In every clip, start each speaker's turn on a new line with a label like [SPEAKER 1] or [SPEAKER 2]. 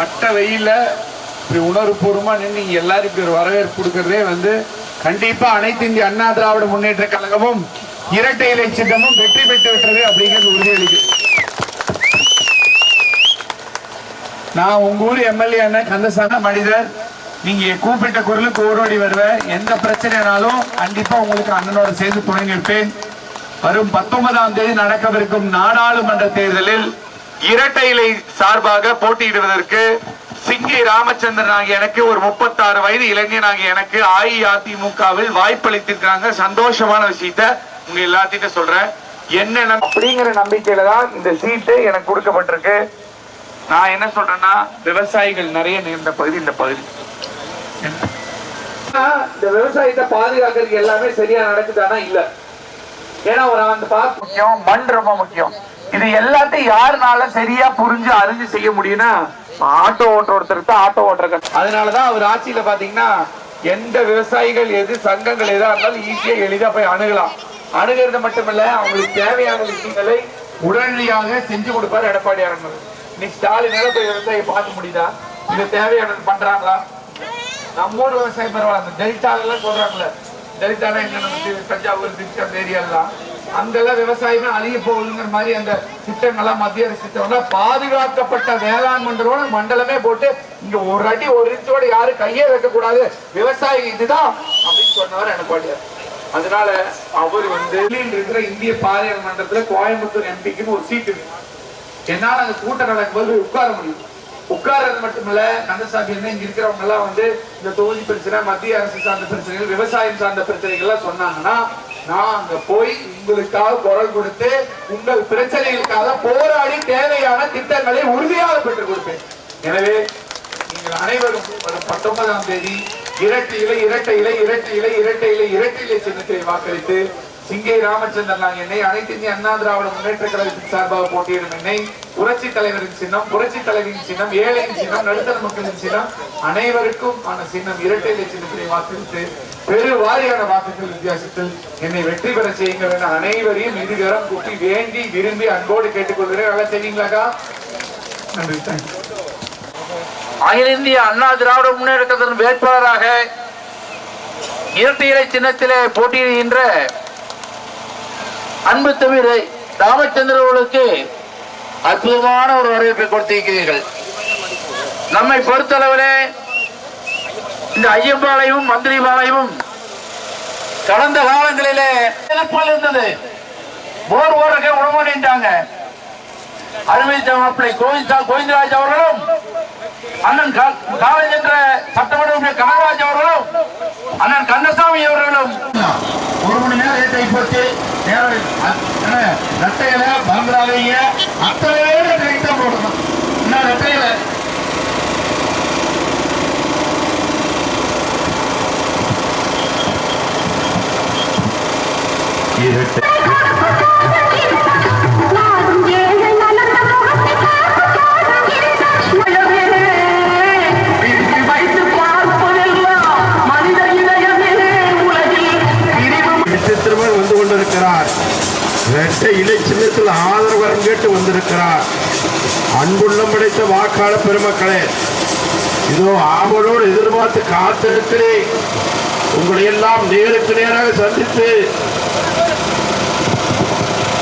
[SPEAKER 1] பட்ட வெயில இப்படி உணர்வுபூர்வமா நின்று நீங்க எல்லாரும் இப்படி ஒரு வரவேற்பு கொடுக்கறதே வந்து கண்டிப்பா அனைத்து இந்திய அண்ணா திராவிட முன்னேற்ற கழகமும் இரட்டை இலை சின்னமும் வெற்றி பெற்று விட்டது அப்படிங்கிறது உறுதியளிக்கு நான் உங்க ஊர் எம்எல்ஏ அண்ணன் கந்தசாமி மனிதர். நீங்க கூப்பிட்ட குரலுக்கு ஓரோடி வருவேன் எந்த பிரச்சனைனாலும் கண்டிப்பா உங்களுக்கு அண்ணனோட சேர்ந்து துணை நிற்பேன். வரும் பத்தொன்பதாம் தேதி நடக்கவிருக்கும் நாடாளுமன்ற தேர்தலில் இரட்டை இலை சார்பாக போட்டியிடுவதற்கு சிங்கி ராமச்சந்திரன் ஆகிய எனக்கு ஒரு முப்பத்தாறு வயது இளைஞன் ஆகிய எனக்கு அஇஅதிமுகவில் வாய்ப்பளித்திருக்காங்க சந்தோஷமான விஷயத்த உங்க எல்லாத்திட்ட சொல்றேன். என்ன அப்படிங்கிற நம்பிக்கையில தான் இந்த சீட்டு எனக்கு கொடுக்கப்பட்டிருக்கு. நான் என்ன சொல்றேன்னா விவசாயிகள் நிறைய நேர்ந்த பகுதி இந்த பகுதி. இந்த விவசாயத்தை பாதுகாக்கிறதுக்கு எல்லாமே சரியா நடக்குதானா இல்ல. ஏன்னா ஒரு அந்த பார்க்க முக்கியம் மண் ரொம்ப முக்கியம். இது எல்லாத்தையும் யாருனால சரியா புரிஞ்சு அறிஞ்சு செய்ய முடியும்னா ஆட்டோ ஓட்டுற ஒருத்தருக்கு தான் ஆட்டோ ஓட்டுற அதனாலதான் அவர் ஆட்சியில பாத்தீங்கன்னா எந்த விவசாயிகள் எது சங்கங்கள் எதா இருந்தாலும் ஈஸியா எளிதா போய் அணுகலாம். அணுகிறது மட்டுமல்ல அவங்களுக்கு தேவையான விஷயங்களை உடனடியாக செஞ்சு கொடுப்பாரு எடப்பாடி அரங்கர் இன்னைக்கு ஸ்டாலினால போய் விவசாயியை பார்க்க முடியுதா? இது தேவையான பண்றாங்களா? நம்ம ஊர் விவசாயம் பரவாயில்ல அந்த எல்லாம் சொல்றாங்கல்ல. டெல்டானா எங்க நமக்கு தஞ்சாவூர் திருச்சி அந்த ஏரியாலாம் அங்கெல்லாம் விவசாயமே அழிய போகுதுங்கிற மாதிரி அந்த திட்டங்கள்லாம் மத்திய அரசு திட்டம்லாம் பாதுகாக்கப்பட்ட வேளாண் மண்டலோட மண்டலமே போட்டு இங்க ஒரு அடி ஒரு இன்ச்சோட யாரும் கையே வைக்கக்கூடாது. விவசாயி இதுதான் அப்படின்னு சொன்னவர் எடப்பாடியார் அதனால அவர் வந்து டெல்லியில் இருக்கிற இந்திய பாராளுமன்றத்துல கோயம்புத்தூர் எம்பிக்குன்னு ஒரு சீட்டு இருக்கு. என்னால அந்த கூட்டம் நடக்கும்போது உட்கார முடியும். உட்கார்றது மட்டுமல்ல கந்தசாமி என்ன இங்க இருக்கிறவங்க எல்லாம் வந்து இந்த தொகுதி பிரச்சனை மத்திய அரசு சார்ந்த பிரச்சனைகள் விவசாயம் சார்ந்த பிரச்சனைகள் எல்லாம் சொன்னாங்கன்னா நான் அங்க போய் உங்களுக்காக குரல் கொடுத்து உங்கள் பிரச்சனைகளுக்காக போராடி தேவையான திட்டங்களை உறுதியாக பெற்றுக் கொடுப்பேன். எனவே நீங்கள் அனைவரும் வரும் பத்தொன்பதாம் தேதி இரட்டை இலை இரட்டை இலை இரட்டை இலை இரட்டை இலை இரட்டை இலை சின்னத்தை வாக்களித்து சிங்கை ராமச்சந்திரன் என்னை அனைத்து இந்திய அண்ணா திராவிட முன்னேற்ற கழகத்தின் சார்பாக போட்டியிடும் என்னை புரட்சி தலைவரின் சின்னம் புரட்சி தலைவரின் சின்னம் ஏழையின் சின்னம் நடுத்தர மக்களின் சின்னம் அனைவருக்கும் ஆன சின்னம் இரட்டை இலை சின்னத்தை வாக்களித்து பெரு வாரியான வாக்குகள் வித்தியாசத்தில் என்னை வெற்றி பெற செய்யுங்கள் என அனைவரையும் இருகரம் குப்பி வேண்டி விரும்பி அன்போடு கேட்டுக்கொள்கிறேன். நல்லா செய்வீங்களாக்கா நன்றி தேங்க்யூ
[SPEAKER 2] அகில இந்திய அண்ணா திராவிட முன்னேற்ற கழகத்தின் வேட்பாளராக இரட்டை இலை சின்னத்திலே போட்டியிடுகின்ற அன்பு தவிர ராமச்சந்திரன் அற்புதமான ஒரு வரவேற்பை கொடுத்திருக்கிறீர்கள். நம்மை பொறுத்தளவிலே இந்த ஐயம்பாளையமும் மந்திரிபாளையமும் கடந்த காலங்களிலே எதிர்ப்பால் இருந்தது. போர் ஓரக்க உணவனின்றாங்க அருமை மாப்பிள்ளை கோவிந்தா கோவிந்தராஜ் அவர்களும் அண்ணன் காலேஜ் என்ற சட்டமன்ற உறுப்பினர் கனகராஜ் அவர்களும் அண்ணன் கந்தசாமி அவர்களும்
[SPEAKER 3] ஒரு மணி நேரம் லேட் ஆகி போச்சு நேரம் என்ன ரெட்டையில மறந்துடாதீங்க அத்தனை பேரும் ரைட் போடணும் என்ன ரெட்டையில
[SPEAKER 4] நாடும்
[SPEAKER 3] இரட்டை இலை சின்னத்தில் ஆதரவரம் கேட்டு வந்திருக்கிறார். அன்புள்ளம் படைத்த வாக்காள பெருமக்களே இதோ ஆவலோடு எதிர்பார்த்து காத்திருக்கிறேன் உங்களை எல்லாம் நேருக்கு நேராக சந்தித்து.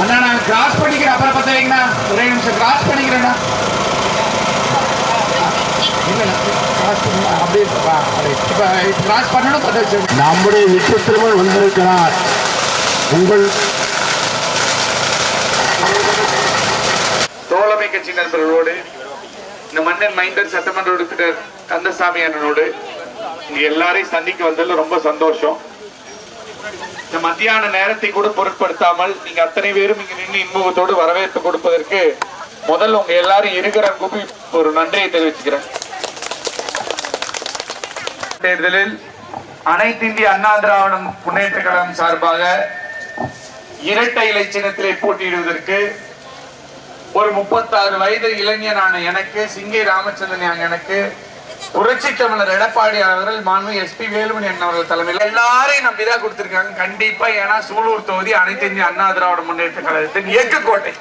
[SPEAKER 1] அண்ணா நான் கிராஸ் பண்ணிக்கிறேன். அப்புறம் பார்த்தீங்கண்ணா ஒரே நிமிஷம் கிராஸ் பண்ணிக்கிறேண்ணா. அப்படியே கிராஸ் பண்ணணும்
[SPEAKER 3] நம்முடைய நித்திய திருமணம் வந்திருக்கிறார். உங்கள்
[SPEAKER 1] தோழமை கட்சி நண்பர்களோடு இந்த மன்னன் மைந்தன் சட்டமன்ற உறுப்பினர் கந்தசாமி அண்ணனோடு இங்க எல்லாரையும் சந்திக்க வந்ததுல ரொம்ப சந்தோஷம். இந்த மத்தியான நேரத்தை கூட பொருட்படுத்தாமல் நீங்க அத்தனை பேரும் இங்க நின்று இன்முகத்தோடு வரவேற்பு கொடுப்பதற்கு முதல்ல உங்க எல்லாரும் இருக்கிற கூப்பி ஒரு நன்றியை தெரிவிச்சுக்கிறேன். தேர்தலில் அனைத்து இந்திய அண்ணா திராவிடம் முன்னேற்ற கழகம் சார்பாக இரட்டை இலை சின்னத்திலே போட்டியிடுவதற்கு ஒரு முப்பத்தாறு வயது இளைஞனான எனக்கு சிங்கை ராமச்சந்திரன் எனக்கு புரட்சி தமிழர் எடப்பாடி அவர்கள் மாண்பு எஸ்பி வேலுமணி அண்ணன் அவர்கள் தலைமையில் எல்லாரையும் நம்பிதான் கொடுத்திருக்காங்க. கண்டிப்பா ஏன்னா சூலூர் தொகுதி அனைத்து இந்திய அண்ணா திராவிட முன்னேற்ற கழகத்தின் இயக்க கோட்டை.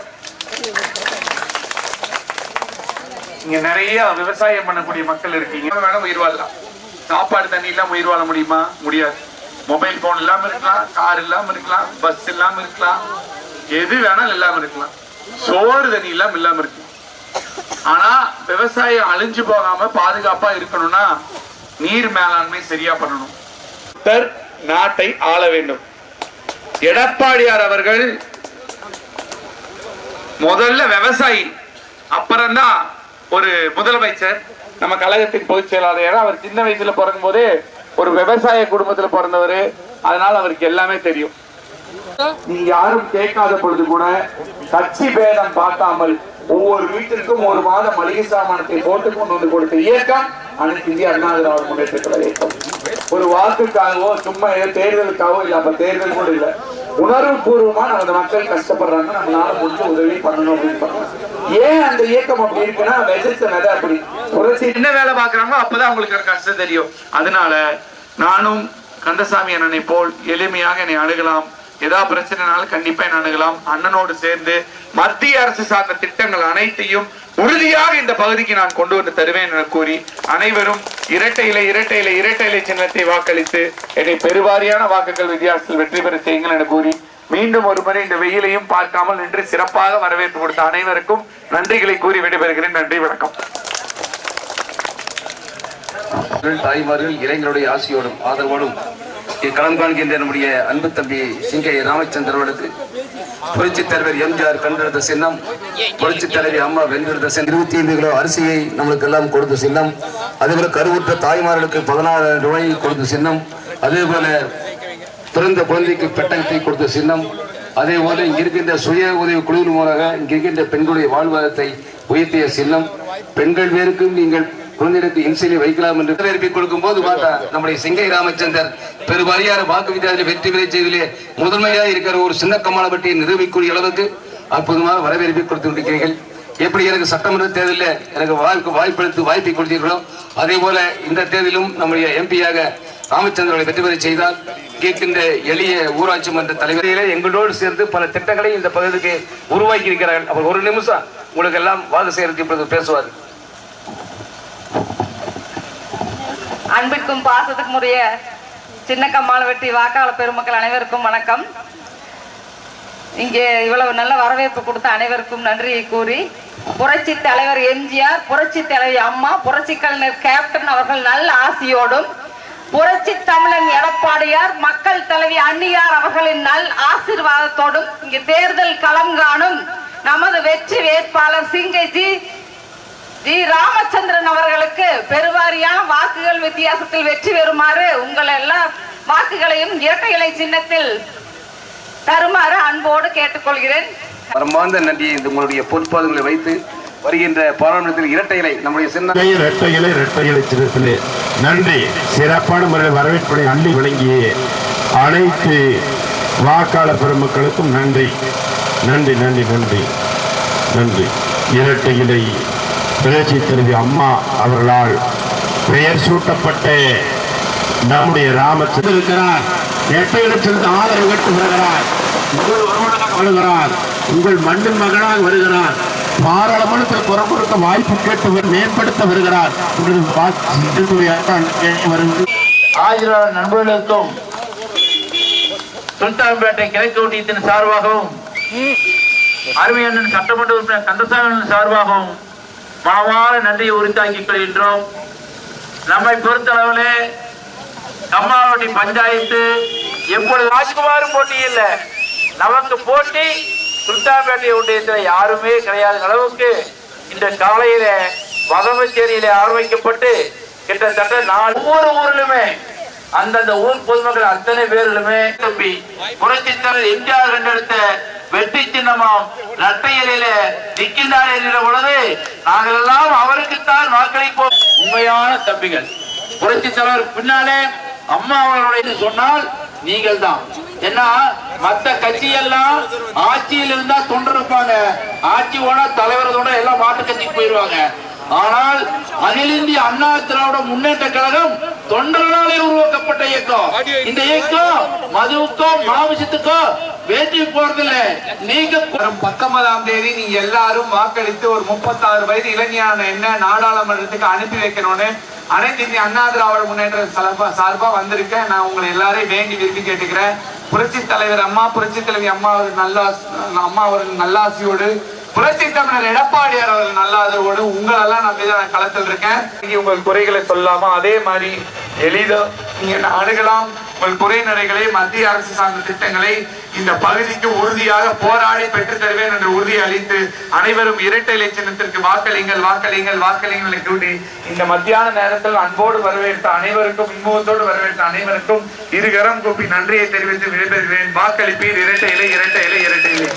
[SPEAKER 1] இங்க நிறைய விவசாயம் பண்ணக்கூடிய மக்கள் இருக்கீங்க. வேணா உயிர் வாழலாம். சாப்பாடு தண்ணி இல்லாம உயிர் வாழ முடியுமா? முடியாது. மொபைல் போன் இல்லாம இருக்கலாம். கார் இல்லாம இருக்கலாம். பஸ் இல்லாம இருக்கலாம். எது வேணாலும் இல்லாம இருக்கலாம். சோறு தண்ணி இல்லாம இல்லாம இருக்கு. ஆனா விவசாயம் அழிஞ்சு போகாம பாதுகாப்பா இருக்கணும்னா நீர் மேலாண்மை சரியா பண்ணணும். நாட்டை ஆள வேண்டும். எடப்பாடியார் அவர்கள் முதல்ல விவசாயி அப்புறம்தான் ஒரு முதலமைச்சர். நம்ம கழகத்தின் பொதுச் செயலாளர். அவர் சின்ன வயசுல பிறக்கும் போதே ஒரு விவசாய குடும்பத்துல பிறந்தவர். அதனால அவருக்கு எல்லாமே தெரியும். நீ யாரும் கேட்காத பொழுது கூட கட்சி பேதம் பார்க்காமல் ஒவ்வொரு வீட்டிற்கும் ஒரு மாதம் மளிகை சாமானத்தை போட்டு கொண்டு வந்து கொடுத்த இயக்கம் அனைத்து இந்திய அண்ணா திராவிட முன்னேற்ற இயக்கம். ஒரு வாக்குக்காகவோ சும்மா தேர்தலுக்காகவோ இல்ல அப்ப தேர்தல் கூட இல்ல. உணர்வு பூர்வமா நமது மக்கள் கஷ்டப்படுறாங்க நம்மளால முடிஞ்ச உதவி பண்ணணும் அப்படின்னு ஏன் அந்த இயக்கம் அப்படி இருக்குன்னா வெஜிச்ச விதை அப்படி. புரட்சி என்ன வேலை பாக்குறாங்களோ அப்பதான் அவங்களுக்கு கஷ்டம் தெரியும். அதனால நானும் கந்தசாமி அண்ணனை போல் எளிமையாக என்னை அணுகலாம். ஏதாவது பிரச்சனைனாலும் கண்டிப்பா என்ன அணுகலாம்? அண்ணனோடு சேர்ந்து மத்திய அரசு சார்ந்த திட்டங்கள் அனைத்தையும் உறுதியாக இந்த பகுதிக்கு நான் கொண்டு வந்து தருவேன் என கூறி அனைவரும் இரட்டை இலை இரட்டை இலை இரட்டை இலை சின்னத்தை வாக்களித்து என்னை பெருவாரியான வாக்குகள் வித்தியாசத்தில் வெற்றி பெற செய்யுங்கள் என கூறி மீண்டும் ஒருமுறை இந்த வெயிலையும் பார்க்காமல் நின்று சிறப்பாக வரவேற்பு கொடுத்த அனைவருக்கும் நன்றிகளை கூறி விடைபெறுகிறேன். நன்றி வணக்கம்.
[SPEAKER 5] தாய்மார்கள் இளைஞருடைய ஆசையோடும் ஆதரவோடும் கலந்து காண்கின்ற நம்முடைய அன்பு தம்பி சிங்கை ராமச்சந்திரவனுக்கு புரட்சித் தலைவர் எம்ஜிஆர் கண்டெடுத்த சின்னம் புரட்சித் தலைவி அம்மா வென்றெடுத்த சின்னம் இருபத்தி ஐந்து கிலோ அரிசியை நம்மளுக்கு எல்லாம் கொடுத்த சின்னம் அதேபோல கருவுற்ற தாய்மார்களுக்கு பதினாறாயிரம் ரூபாய் கொடுத்த சின்னம் அதே போல பிறந்த குழந்தைக்கு பெட்டகத்தை கொடுத்த சின்னம் அதே போல இருக்கின்ற சுய உதவி குழுவின் மூலமாக இங்கிருக்கின்ற பெண்களுடைய வாழ்வாதாரத்தை உயர்த்திய சின்னம். பெண்கள் பேருக்கும் நீங்கள் குழந்தைகளுக்கு இன்சிலை வைக்கலாம் என்று வரவேற்பை கொடுக்கும் போது பார்த்தா நம்முடைய சிங்கை ராமச்சந்தர் பெருவாரியான வாக்கு வித்தியாசத்தில் வெற்றி பெற செய்திலே முதன்மையாக இருக்கிற ஒரு சின்ன கமாலப்பட்டியை நிரூபிக்கூடிய அளவுக்கு அற்புதமாக வரவேற்பை கொடுத்து கொண்டிருக்கிறீர்கள். எப்படி எனக்கு சட்டமன்ற தேர்தலில் எனக்கு வாய்ப்பு வாய்ப்பெடுத்து வாய்ப்பை கொடுத்தீர்களோ அதே போல இந்த தேர்தலும் நம்முடைய எம்பியாக ராமச்சந்திரனை வெற்றி பெற செய்தால் கேட்கின்ற எளிய ஊராட்சி மன்ற தலைவரையிலே எங்களோடு சேர்ந்து பல திட்டங்களை இந்த பகுதிக்கு உருவாக்கி இருக்கிறார்கள் அவர் ஒரு நிமிஷம் உங்களுக்கு எல்லாம் வாக்கு செய்யறதுக்கு இப்பொழுது பேசுவார்.
[SPEAKER 6] அன்பிற்கும் பாசத்துக்கும் உரிய சின்ன கம்மாள வெட்டி வாக்காள பெருமக்கள் அனைவருக்கும் வணக்கம். இங்கே இவ்வளவு நல்ல வரவேற்பு கொடுத்த அனைவருக்கும் நன்றியை கூறி புரட்சி தலைவர் எம்ஜிஆர் புரட்சி தலைவி அம்மா புரட்சி கலைஞர் கேப்டன் அவர்கள் நல்ல ஆசியோடும் புரட்சி தமிழன் எடப்பாடியார் மக்கள் தலைவி அன்னியார் அவர்களின் நல் ஆசிர்வாதத்தோடும் இங்கு தேர்தல் களம் காணும் நமது வெற்றி வேட்பாளர் சிங்கைஜி ஜி ராமச்சந்திரன் அவர்கள் வித்தியாசத்தில் வெற்றி பெறுமாறு உங்கள் எல்லா வாக்குகளையும் இரட்டை இலை சின்னத்தில் தருமாறு அன்போடு கேட்டுக்கொள்கிறேன்.
[SPEAKER 5] மரமார்ந்த நன்றியை இந்த உங்களுடைய பொறுப்பாளர்களை வைத்து வருகின்ற பாராளுமன்றத்தில் இரட்டை இலை நம்முடைய சின்ன
[SPEAKER 3] இரட்டை இலை இரட்டை இலை சின்னத்திலே. நன்றி. சிறப்பான முறையில் வரவேற்பனை அள்ளி வழங்கிய அனைத்து வாக்காளர் பெருமக்களுக்கும் நன்றி. நன்றி நன்றி நன்றி. நன்றி. இரட்டை இலை புரட்சி தலைவி அம்மா அவர்களால் பெயர் சூட்டப்பட்டு நம்முடைய ராமச்சந்திர இருக்கிறார். இரட்டை இடத்திலிருந்து ஆதரவு கட்டு வருகிறார். உங்கள் ஒருவனாக வருகிறார். உங்கள் மண்ணின் மகனாக வருகிறார். பாராளுமன்றத்தில் குரல் கொடுக்க வாய்ப்பு கேட்டு மேம்படுத்த வருகிறார். வருகிறது
[SPEAKER 2] ஆயிரம் நண்பர்களுக்கும் சுல்தான்பேட்டை கிழக்கு ஒன்றியத்தின் சார்பாகவும் அருமையண்ணன் சட்டமன்ற உறுப்பினர் கந்தசாமி சார்பாகவும் மாவார நன்றியை உரித்தாக்கிக் கொள்கின்றோம். நம்மை பொறுத்தளவில் கம்மாவட்டி பஞ்சாயத்து எப்பொழுது ராஜ்குமார் போட்டி இல்லை நமக்கு போட்டி சுல்தான்பேட்டை ஒன்றியத்தில் யாருமே கிடையாத அளவுக்கு இந்த காலையில வதமச்சேரியில ஆரம்பிக்கப்பட்டு கிட்டத்தட்ட நாலு ஒவ்வொரு ஊரிலுமே அந்தந்த ஊர் பொதுமக்கள் அத்தனை பேரிலுமே தம்பி புரட்சித்தலைவர் எம்ஜிஆர் கண்டெடுத்த வெற்றி சின்னமாம். நட்டையலில நிற்கின்றார் என்கிற பொழுது நாங்கள் எல்லாம் அவருக்குத்தான் வாக்களிப்போம். உண்மையான தம்பிகள். புரட்சி தலைவர் பின்னாலே அம்மா அவர்களுடைய சொன்னால் நீங்கள் தான் ஏன்னா மத்த கட்சி எல்லாம் ஆட்சியில் இருந்தா தொண்டர் இருப்பாங்க ஆட்சி ஓனா தலைவர் எல்லாம் மாட்டு கட்சிக்கு போயிருவாங்க ஆனால் அகில இந்திய அண்ணா திராவிட முன்னேற்ற கழகம் தொண்டர்களாலே உருவாக்கப்பட்ட இயக்கம். இந்த இயக்கம் மதுவுக்கோ மாவிசத்துக்கோ வேட்டி போறதில்ல. நீங்க
[SPEAKER 1] பத்தொன்பதாம் தேதி நீங்க எல்லாரும் வாக்களித்து ஒரு முப்பத்தாறு வயது இளைஞரான என்ன நாடாளுமன்றத்துக்கு அனுப்பி வைக்கணும்னு அனைத்து இந்திய அண்ணா திராவிட முன்னேற்ற சார்பா வந்திருக்கேன். நான் உங்களை எல்லாரையும் வேண்டி விரும்பி கேட்டுக்கிறேன். புரட்சி தலைவர் அம்மா புரட்சி தலைவி அம்மா அவர்கள் நல்லா அம்மா அவர்கள் நல்லாசியோடு புரட்சி தமிழர் எடப்பாடியார் அவர்கள் நல்லாதோடு உங்களெல்லாம் நம்பி தான் நான் களத்தில் இருக்கேன். நீங்க உங்கள் குறைகளை சொல்லாம அதே மாதிரி எளிதா நீங்க அணுகலாம் உங்கள் குறை நிறைகளை மத்திய அரசு சார்ந்த திட்டங்களை இந்த பகுதிக்கு உறுதியாக போராடி பெற்றுத் தருவேன் என்று உறுதி அளித்து அனைவரும் இரட்டை இலை சின்னத்திற்கு வாக்களிங்கள் வாக்களிங்கள் வாக்களிங்களை கூட்டி இந்த மத்தியான நேரத்தில் அன்போடு வரவேற்ற அனைவருக்கும் இன்முகத்தோடு வரவேற்ற அனைவருக்கும் இருகரம் கூப்பி நன்றியை தெரிவித்து விடைபெறுகிறேன் வாக்களிப்பீர் இரட்டை இலை இரட்டை இலை இரட்டை இலை.